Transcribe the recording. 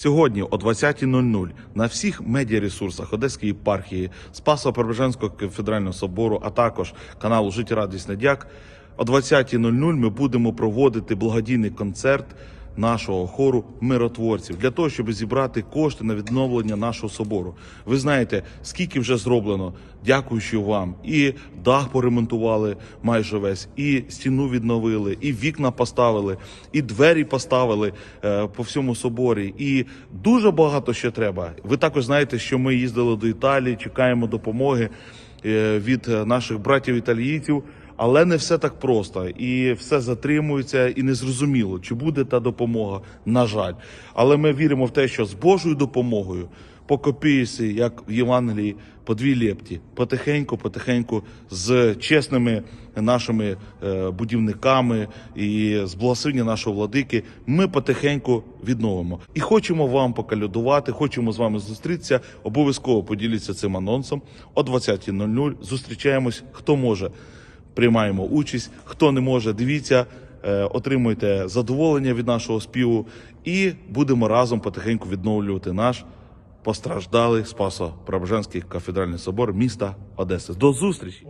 Сьогодні о 20.00 на всіх медіаресурсах Одеської єпархії, Спасо Преображенського кафедрального собору, а також каналу Життя Радість Дяк. О 20.00 ми будемо проводити благодійний концерт нашого хору миротворців для того, щоб зібрати кошти на відновлення нашого собору. Ви знаєте, скільки вже зроблено, дякуючи вам. І дах поремонтували майже весь, і стіну відновили, і вікна поставили, і двері поставили е, по всьому соборі. І дуже багато ще треба. Ви також знаєте, що ми їздили до Італії, чекаємо допомоги е, від е, наших братів італійців. Але не все так просто, і все затримується, і незрозуміло, чи буде та допомога. На жаль, але ми віримо в те, що з Божою допомогою по копійці, як в Євангелії, по дві лепті, потихеньку, потихеньку, з чесними нашими е, будівниками і з благословення нашого владики, ми потихеньку відновимо. І хочемо вам покалюдувати, хочемо з вами зустрітися. Обов'язково поділіться цим анонсом о 20.00. Зустрічаємось, хто може приймаємо участь. Хто не може, дивіться, е, отримуйте задоволення від нашого співу, і будемо разом потихеньку відновлювати наш постраждалий Спасо Преображенський кафедральний собор міста Одеси. До зустрічі!